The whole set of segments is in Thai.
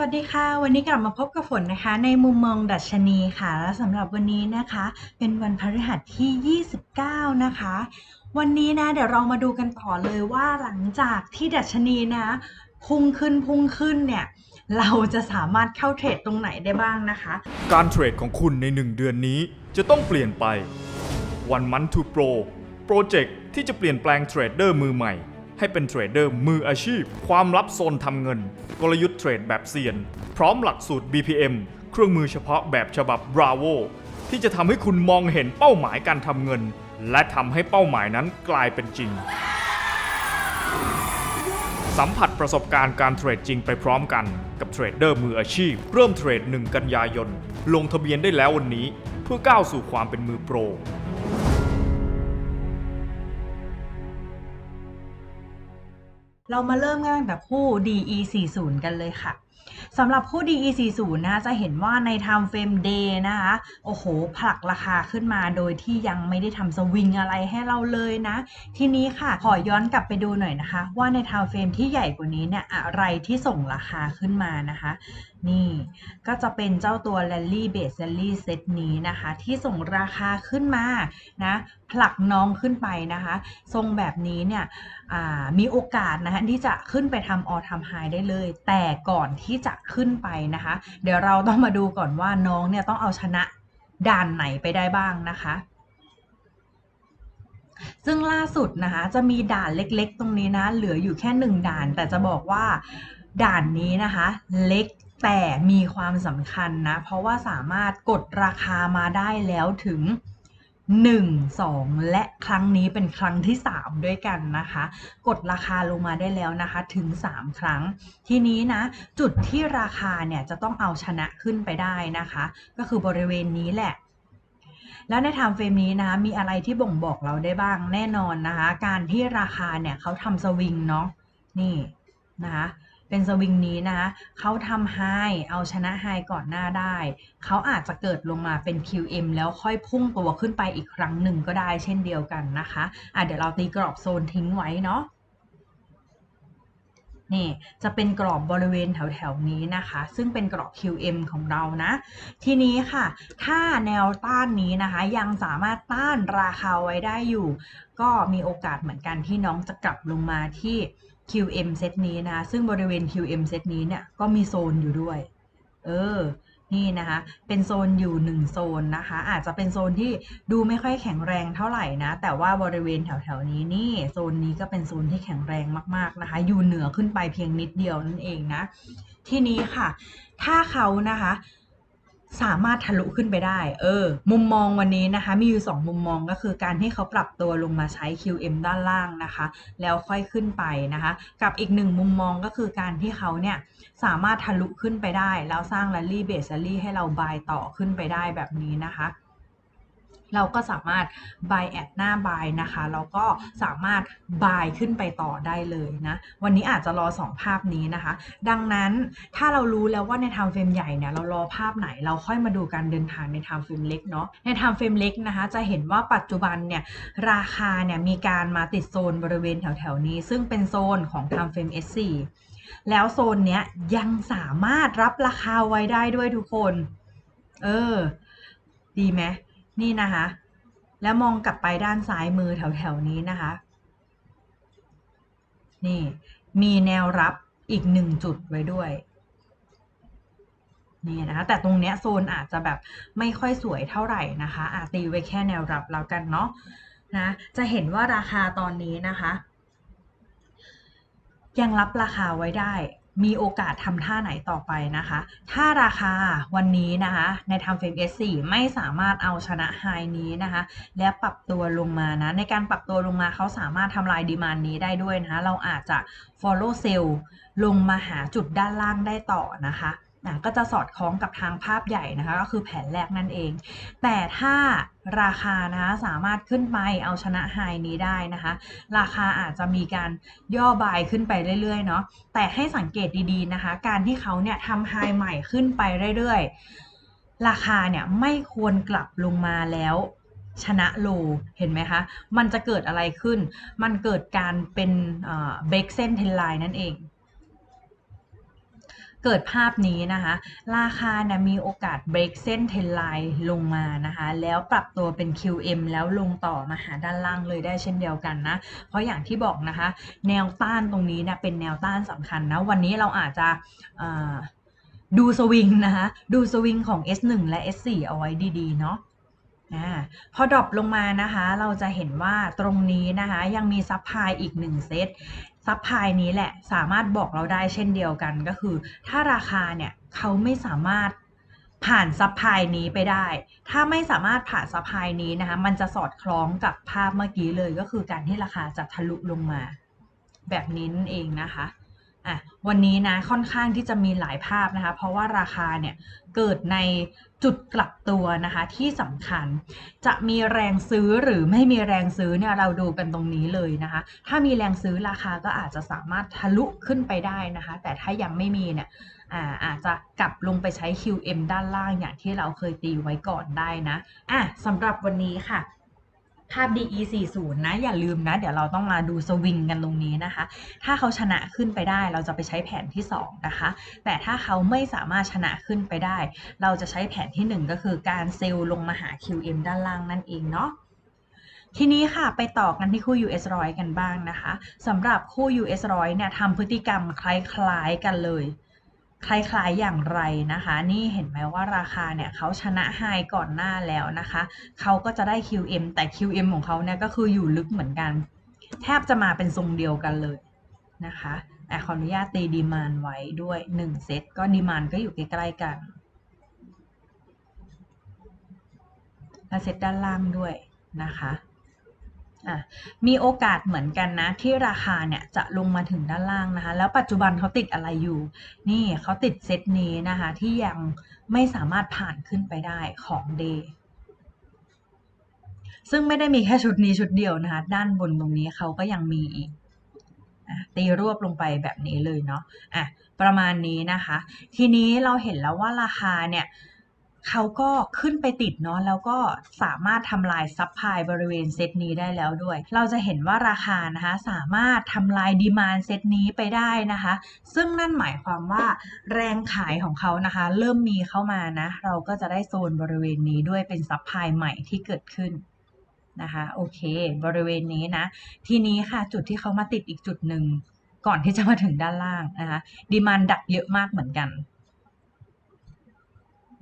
วัสดีค่ะ วันนี้กลับมาพบกับฝนนะคะ ในมุมมองดัชนีค่ะ และสำหรับวันนี้นะคะ เป็นวันพฤหัสที่ 29 นะคะ วันนี้นะ เดี๋ยวเรามาดูกันต่อเลยว่าหลังจากที่ดัชนีนะ พุ่งขึ้นพุ่งขึ้นเนี่ย เราจะสามารถเข้าเทรดตรงไหนได้บ้างนะคะ การเทรดของคุณใน 1 เดือนนี้จะต้องเปลี่ยนไป One Month to Pro โปรเจกต์ที่จะเปลี่ยนแปลงเทรดเดอร์มือใหม่ ให้เป็นเทรดเดอร์มืออาชีพ ความลับโซนทำเงิน กลยุทธ์เทรดแบบเซียน พร้อมหลักสูตร BPM เครื่องมือเฉพาะแบบฉบับ Bravo ที่จะทำให้คุณมองเห็นเป้าหมายการทำเงิน และทำให้เป้าหมายนั้นกลายเป็นจริง สัมผัสประสบการณ์การเทรดจริงไปพร้อมกันกับเทรดเดอร์มืออาชีพ เริ่มเทรด 1 กันยายน ลงทะเบียนได้แล้ววันนี้ เพื่อก้าวสู่ความเป็นมือโปร เรามาเริ่มงานตั้งแต่คู่ DE 40 กันเลยค่ะ สำหรับคู่ DE 40นะจะเห็นว่าใน time frame day นะคะ โอ้โห ผลักราคาขึ้นมาโดยที่ยังไม่ได้ทำสวิงอะไรให้เราเลยนะ ทีนี้ค่ะ ขอย้อนกลับไปดูหน่อยนะคะ ว่าใน time frame ที่ใหญ่กว่านี้เนี่ย อะไรที่ส่งราคาขึ้นมานะคะ นี่ก็จะเป็นเจ้าตัว Rally Base Rally Set นี้นะคะ ที่ส่งราคาขึ้นมานะผลักน้องขึ้นไปนะคะ ทรงแบบนี้เนี่ยมีโอกาสนะคะที่จะขึ้นไปทำ all time high ได้เลย แต่ก่อนที่ที่จะขึ้นไปนะคะ เดี๋ยวเราต้องมาดูก่อนว่าน้องเนี่ยต้องเอาชนะด่านไหนไปได้บ้างนะคะซึ่งล่าสุดนะคะจะมีด่านเล็กๆ ตรงนี้นะ เหลืออยู่แค่หนึ่งด่าน แต่จะบอกว่าด่านนี้นะคะ เล็กแต่มีความสำคัญนะ เพราะว่าสามารถกดราคามาได้แล้วถึง 1 2 และครั้งนี้เป็นครั้งที่ 3 ด้วยกันนะคะ กดราคาลงมาได้แล้วนะคะถึง 3 ครั้ง ทีนี้นะ จุดที่ราคาเนี่ยจะต้องเอาชนะขึ้นไปได้นะคะ ก็คือบริเวณนี้แหละแล้วในไทม์เฟรมนี้นะมีอะไรที่บ่งบอกเราได้บ้างแน่นอนนะคะ การที่ราคาเนี่ยเขาทำสวิงเนาะนี่นะคะ เป็นสวิงนี้นะเขาทำไฮเอาชนะไฮก่อนหน้าได้ เขาอาจจะเกิดลงมาเป็น QM แล้วค่อยพุ่งตัวขึ้นไปอีกครั้งหนึ่งก็ได้เช่นเดียวกันนะคะอะเดี๋ยวเราตีกรอบโซนทิ้งไว้เนาะนี่จะเป็นกรอบบริเวณแถวๆนี้นะคะ ซึ่งเป็นกรอบ QM ของเรานะ ทีนี้ค่ะ ถ้าแนวต้านนี้นะคะ ยังสามารถต้านราคาไว้ได้อยู่ ก็มีโอกาสเหมือนกันที่น้องจะกลับลงมาที่ QM เซตนี้นะซึ่งบริเวณ QM เซตนี้เนี่ยก็มีโซนอยู่ด้วย เออ นี่นะคะ เป็นโซนอยู่หนึ่งโซนนะคะ อาจจะเป็นโซนที่ดูไม่ค่อยแข็งแรงเท่าไหร่นะ แต่ว่าบริเวณแถวๆนี้นี่โซนนี้ก็เป็นโซนที่แข็งแรงมากๆนะคะ อยู่เหนือขึ้นไปเพียงนิดเดียวนั่นเองนะ ทีนี้ค่ะ ถ้าเขานะคะ สามารถทะลุขึ้นไปได้ เออ มุมมองวันนี้นะคะ มีอยู่ 2 มุมมองก็คือการที่เขาปรับตัวลงมาใช้ QM ด้านล่างนะคะ แล้วค่อยขึ้นไปนะคะ กับอีกหนึ่งมุมมองก็คือการที่เขาเนี่ยสามารถทะลุขึ้นไปได้ แล้วสร้าง Rally Base Rally ให้เราบายต่อขึ้นไปได้แบบนี้นะคะ เราก็สามารถ buy at หน้า buy นะคะแล้วก็สามารถ buy ขึ้นไปต่อได้เลยนะ วันนี้อาจจะรอ 2 ภาพนี้นะคะ ดังนั้นถ้าเรารู้แล้วว่าใน time frame ใหญ่เนี่ยเรารอภาพไหน เราค่อยมาดูการเดินทางใน time frame เล็กเนาะใน time frame เล็กนะคะ จะเห็นว่าปัจจุบันเนี่ยราคาเนี่ยมีการมาติดโซนบริเวณแถวๆนี้ ซึ่งเป็นโซนของ time frame S4 แล้วโซนเนี้ยยังสามารถรับราคาไว้ได้ด้วยทุกคน เออ ดีไหม นี่นะคะ แล้วมองกลับไปด้านซ้ายมือแถวๆนี้นะคะ นี่มีแนวรับอีกหนึ่งจุดไว้ด้วยนี่นะคะแต่ตรงเนี้ยโซนอาจจะแบบไม่ค่อยสวยเท่าไหร่นะคะอาตีไว้แค่แนวรับแล้วกันเนาะนะจะเห็นว่าราคาตอนนี้นะคะ ยังรับราคาไว้ได้ มีโอกาสทำท่าไหนต่อไปนะคะ ถ้าราคาวันนี้นะคะ ในทำเฟรม S4 ไม่สามารถเอาชนะไฮนี้นะคะ และปรับตัวลงมานะ ในการปรับตัวลงมาเขาสามารถทำลายดีมานนี้ได้ด้วยนะคะ เราอาจจะ follow sell ลงมาหาจุดด้านล่างได้ต่อนะคะ นะก็จะสอดคล้องกับทางภาพใหญ่นะคะก็คือแผนแรกนั่นเอง แต่ถ้าราคานะคะสามารถขึ้นไปเอาชนะไฮนี้ได้นะคะ ราคาอาจจะมีการย่อบายขึ้นไปเรื่อยๆเนาะแต่ให้สังเกตดีๆนะคะ การที่เขาเนี่ยทำไฮใหม่ขึ้นไปเรื่อยๆ ราคาเนี่ยไม่ควรกลับลงมาแล้วชนะโลเห็นไหมคะ มันจะเกิดอะไรขึ้น มันเกิดการเป็นเบรกเส้นเทนไลน์นั่นเอง เกิดภาพนี้นะคะ ราคาเนี่ยมีโอกาส break เส้นเทรนไลน์ลงมานะคะ แล้วปรับตัวเป็น QM แล้วลงต่อมาหาด้านล่างเลยได้เช่นเดียวกันนะ เพราะอย่างที่บอกนะคะ แนวต้านตรงนี้เนี่ยเป็นแนวต้านสำคัญนะ วันนี้เราอาจจะดูสวิงนะคะ ดูสวิงของ S1 และ S4 เอาไว้ดี ๆ เนาะอพอดรอปลงมานะคะ เราจะเห็นว่าตรงนี้นะคะ ยังมีซับพลายอีกหนึ่งเซต ซับพลายนี้แหละสามารถบอกเราได้เช่นเดียวกันก็คือ ถ้าราคาเนี่ยเขาไม่สามารถผ่านซับพลายนี้ไปได้ ถ้าไม่สามารถผ่านซับพลายนี้นะคะ มันจะสอดคล้องกับภาพเมื่อกี้เลยก็คือการที่ราคาจะทะลุลงมา แบบนี้นั่นเองนะคะ อะวันนี้นะค่อนข้างที่จะมีหลายภาพนะคะ เพราะว่าราคาเนี่ยเกิดในจุดกลับตัวนะคะที่สำคัญจะมีแรงซื้อหรือไม่มีแรงซื้อเนี่ยเราดูกันตรงนี้เลยนะคะ ถ้ามีแรงซื้อราคาก็อาจจะสามารถทะลุขึ้นไปได้นะคะ แต่ถ้ายังไม่มีเนี่ยอาอาจจะกลับลงไปใช้ QM ด้านล่างอย่างที่เราเคยตีไว้ก่อนได้นะอะสำหรับวันนี้ค่ะ ภาพ DE 40นะ อย่าลืมนะ เดี๋ยวเราต้องมาดูสวิงกันตรงนี้นะคะ ถ้าเขาชนะขึ้นไปได้เราจะไปใช้แผนที่ 2 นะคะ แต่ถ้าเขาไม่สามารถชนะขึ้นไปได้ เราจะใช้แผนที่ 1 ก็คือการเซลล์ลงมาหา QM ด้านล่างนั่นเองเนาะทีนี้ค่ะไปต่อกันที่คู่ US ร้อยกันบ้างนะคะสำหรับคู่ US ร้อยเนี่ยทำพฤติกรรมคล้ายๆกันเลย คล้ายๆอย่างไรนะคะ นี่เห็นไหมว่าราคาเนี่ยเขาชนะไฮก่อนหน้าแล้วนะคะเขาก็จะได้ QM แต่ QM ของเขาเนี่ยก็คืออยู่ลึกเหมือนกัน แทบจะมาเป็นทรงเดียวกันเลยนะคะแต่ขออนุญาตตีดีมานไว้ด้วย 1 เซตก็ดีมานก็อยู่ใกล้ๆกันและเซตด้านล่างด้วยนะคะอะ มีโอกาสเหมือนกันนะ ที่ราคาเนี่ยจะลงมาถึงด้านล่างนะคะ แล้วปัจจุบันเขาติดอะไรอยู่ นี่เขาติดเซตนี้นะคะ ที่ยังไม่สามารถผ่านขึ้นไปได้ของ Day ซึ่งไม่ได้มีแค่ชุดนี้ชุดเดียวนะคะ ด้านบนตรงนี้เขาก็ยังมีอีกตีรวบลงไปแบบนี้เลยเนาะอะประมาณนี้นะคะ ทีนี้เราเห็นแล้วว่าราคาเนี่ย เขาก็ขึ้นไปติดเนาะแล้วก็สามารถทำลายซับพลายบริเวณเซตนี้ได้แล้วด้วย เราจะเห็นว่าราคานะคะสามารถทำลายดีมานเซตนี้ไปได้นะคะ ซึ่งนั่นหมายความว่าแรงขายของเขานะคะ เริ่มมีเข้ามานะ เราก็จะได้โซนบริเวณนี้ด้วยเป็นซับพลายใหม่ที่เกิดขึ้นนะคะโอเค บริเวณนี้นะ ทีนี้ค่ะจุดที่เขามาติดอีกจุดหนึ่งก่อนที่จะมาถึงด้านล่างนะคะดีมานดักเยอะมากเหมือนกัน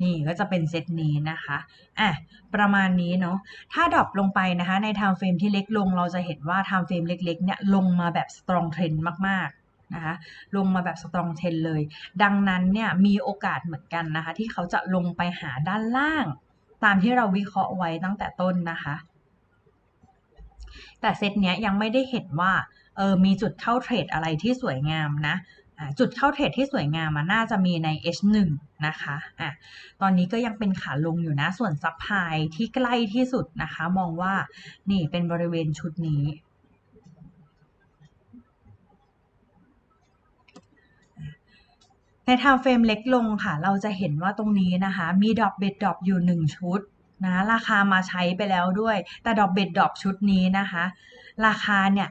นี่ก็จะเป็นเซตนี้นะคะอะประมาณนี้เนาะถ้าดรอปลงไปนะคะใน time frame ที่เล็กลง เราจะเห็นว่า time frame เล็กๆเนี่ยลงมาแบบ strong trend มากๆนะคะลงมาแบบ strong trend เลย ดังนั้นเนี่ยมีโอกาสเหมือนกันนะคะ ที่เขาจะลงไปหาด้านล่าง ตามที่เราวิเคราะห์ไว้ตั้งแต่ต้นนะคะ แต่เซตเนี้ยยังไม่ได้เห็นว่าเออมีจุดเข้าเทรดอะไรที่สวยงามนะ จุดเข้าเทรดที่สวยงามมันน่าจะมีใน H1 นะคะอะตอนนี้ก็ยังเป็นขาลงอยู่นะ ส่วนซับไพที่ใกล้ที่สุดนะคะ มองว่านี่เป็นบริเวณชุดนี้ใน time frame เล็กลงค่ะ เราจะเห็นว่าตรงนี้นะคะ มีดอกเบ็ดดอกอยู่ 1 ชุดนะราคามาใช้ไปแล้วด้วย แต่ดอกเบ็ดดอกชุดนี้นะคะ ราคาเนี่ย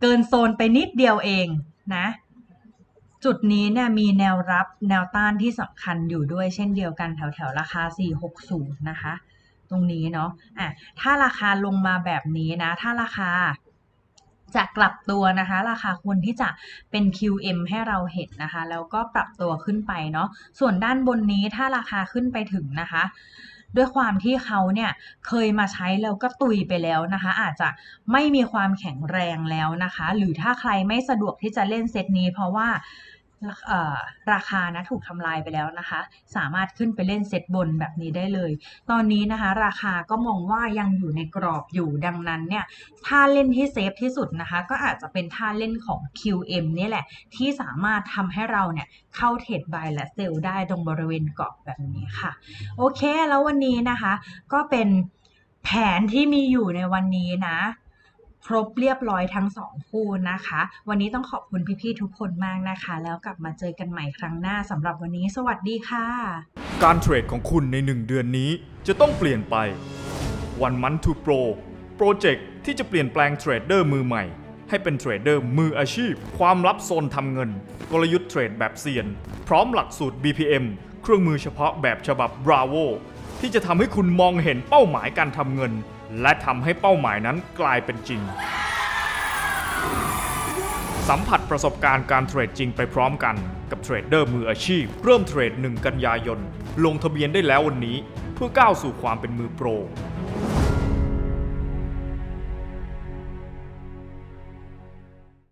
เกินโซนไปนิดเดียวเองนะ จุดนี้เนี่ยมีแนวรับแนวต้านที่สำคัญอยู่ด้วยเช่นเดียวกันแถวแถวราคา 460 นะคะ ตรงนี้เนาะอะถ้าราคาลงมาแบบนี้นะ ถ้าราคาจะกลับตัวนะคะ ราคาควรที่จะเป็น QM ให้เราเห็นนะคะ แล้วก็ปรับตัวขึ้นไปเนาะส่วนด้านบนนี้ถ้าราคาขึ้นไปถึงนะคะ ด้วยความที่เขาเนี่ยเคยมาใช้แล้วก็ตุยไปแล้วนะคะ อาจจะไม่มีความแข็งแรงแล้วนะคะ หรือถ้าใครไม่สะดวกที่จะเล่นเซตนี้เพราะว่า ราคานะถูกทำลายไปแล้วนะคะ สามารถขึ้นไปเล่นเซตบนแบบนี้ได้เลย ตอนนี้นะคะ ราคาก็มองว่ายังอยู่ในกรอบอยู่ดังนั้นเนี่ยถ้าเล่นที่เซฟที่สุดนะคะ ก็อาจจะเป็นท่าเล่นของ QM นี่แหละ ที่สามารถทำให้เราเนี่ยเข้าเทรดบายและเซลล์ได้ตรงบริเวณกรอบแบบนี้ค่ะ โอเคแล้ววันนี้นะคะ ก็เป็นแผนที่มีอยู่ในวันนี้นะ ครบเรียบร้อยทั้งสองคู่นะคะ วันนี้ต้องขอบคุณพี่ๆทุกคนมากนะคะ แล้วกลับมาเจอกันใหม่ครั้งหน้าสำหรับวันนี้สวัสดีค่ะ การเทรดของคุณใน 1 เดือนนี้จะต้องเปลี่ยนไป One Month to Pro โปรเจกต์ที่จะเปลี่ยนแปลงเทรดเดอร์มือใหม่ ให้เป็นเทรดเดอร์มืออาชีพ ความลับโซนทำเงิน กลยุทธ์เทรดแบบเซียน พร้อมหลักสูตร BPM เครื่องมือเฉพาะแบบฉบับ Bravo ที่จะทำให้คุณมองเห็นเป้าหมายการทำเงิน และทำให้เป้าหมายนั้นกลายเป็นจริง สัมผัสประสบการณ์การเทรดจริงไปพร้อมกันกับเทรดเดอร์มืออาชีพ เริ่มเทรด 1 กันยายน ลงทะเบียนได้แล้ววันนี้ เพื่อก้าวสู่ความเป็นมือโปร